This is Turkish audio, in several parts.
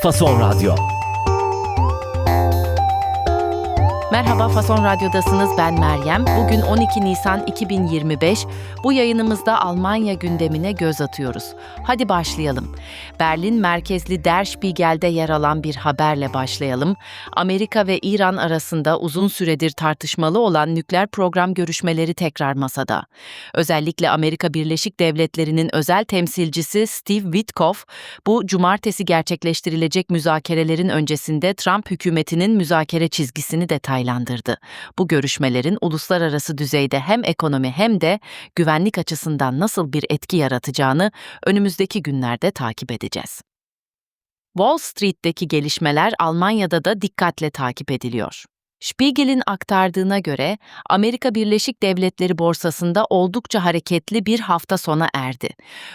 Fason Radyo. Merhaba Fason Radyo'dasınız ben Meryem. Bugün 12 Nisan 2025. Bu yayınımızda Almanya gündemine göz atıyoruz. Hadi başlayalım. Berlin merkezli Der Spiegel'de yer alan bir haberle başlayalım. Amerika ve İran arasında uzun süredir tartışmalı olan nükleer program görüşmeleri tekrar masada. Özellikle Amerika Birleşik Devletleri'nin özel temsilcisi Steve Witkoff, bu cumartesi gerçekleştirilecek müzakerelerin öncesinde Trump hükümetinin müzakere çizgisini detaylandırdı. Bu görüşmelerin uluslararası düzeyde hem ekonomi hem de güvenlik açısından nasıl bir etki yaratacağını önümüzdeki günlerde takip edeceğiz. Wall Street'teki gelişmeler Almanya'da da dikkatle takip ediliyor. Spiegel'in aktardığına göre Amerika Birleşik Devletleri borsasında oldukça hareketli bir hafta sona erdi.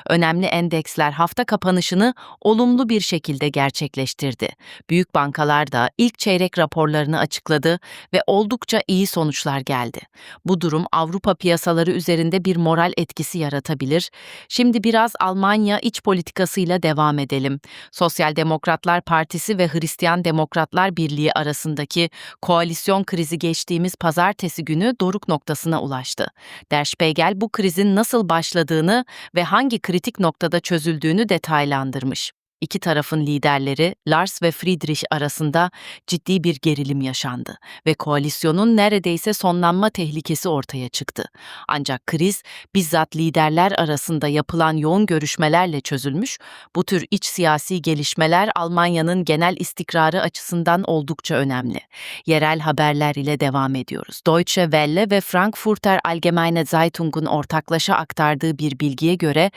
Önemli endeksler hafta kapanışını olumlu bir şekilde gerçekleştirdi. Büyük bankalar da ilk çeyrek raporlarını açıkladı ve oldukça iyi sonuçlar geldi. Bu durum Avrupa piyasaları üzerinde bir moral etkisi yaratabilir. Şimdi biraz Almanya iç politikasıyla devam edelim. Sosyal Demokratlar Partisi ve Hristiyan Demokratlar Birliği arasındaki koalisyon krizi geçtiğimiz pazartesi günü doruk noktasına ulaştı. Der Spiegel bu krizin nasıl başladığını ve hangi kritik noktada çözüldüğünü detaylandırmış. İki tarafın liderleri Lars ve Friedrich arasında ciddi bir gerilim yaşandı ve koalisyonun neredeyse sonlanma tehlikesi ortaya çıktı. Ancak kriz bizzat liderler arasında yapılan yoğun görüşmelerle çözülmüş, bu tür iç siyasi gelişmeler Almanya'nın genel istikrarı açısından oldukça önemli. Yerel haberler ile devam ediyoruz. Deutsche Welle ve Frankfurter Allgemeine Zeitung'un ortaklaşa aktardığı bir bilgiye göre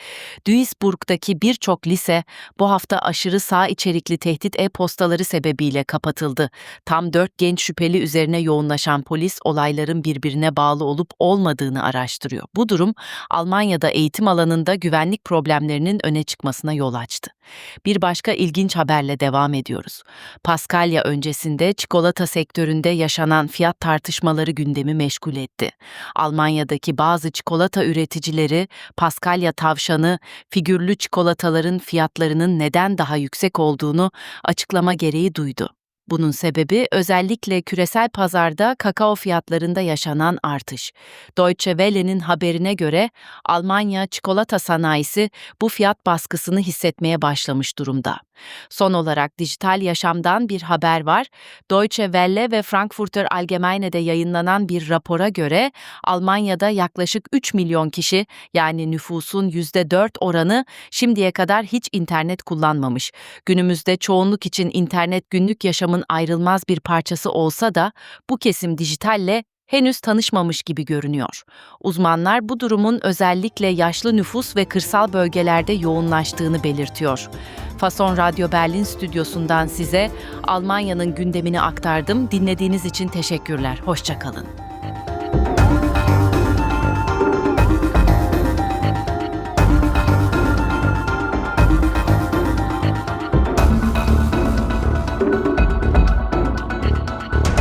Duisburg'daki birçok lise bu hafta aşırı sağ içerikli tehdit e-postaları sebebiyle kapatıldı. Tam dört genç şüpheli üzerine yoğunlaşan polis olayların birbirine bağlı olup olmadığını araştırıyor. Bu durum Almanya'da eğitim alanında güvenlik problemlerinin öne çıkmasına yol açtı. Bir başka ilginç haberle devam ediyoruz. Paskalya öncesinde çikolata sektöründe yaşanan fiyat tartışmaları gündemi meşgul etti. Almanya'daki bazı çikolata üreticileri Paskalya tavşanı figürlü çikolataların fiyatlarının neden daha yüksek olduğunu açıklama gereği duydu. Bunun sebebi özellikle küresel pazarda kakao fiyatlarında yaşanan artış. Deutsche Welle'nin haberine göre Almanya çikolata sanayisi bu fiyat baskısını hissetmeye başlamış durumda. Son olarak dijital yaşamdan bir haber var. Deutsche Welle ve Frankfurter Allgemeine'de yayınlanan bir rapora göre Almanya'da yaklaşık 3 milyon kişi yani nüfusun %4 oranı şimdiye kadar hiç internet kullanmamış. Günümüzde çoğunluk için internet günlük yaşamın ayrılmaz bir parçası olsa da bu kesim dijitalle henüz tanışmamış gibi görünüyor. Uzmanlar bu durumun özellikle yaşlı nüfus ve kırsal bölgelerde yoğunlaştığını belirtiyor. Fason Radyo Berlin stüdyosundan size Almanya'nın gündemini aktardım. Dinlediğiniz için teşekkürler. Hoşçakalın.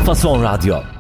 Fason Radyo.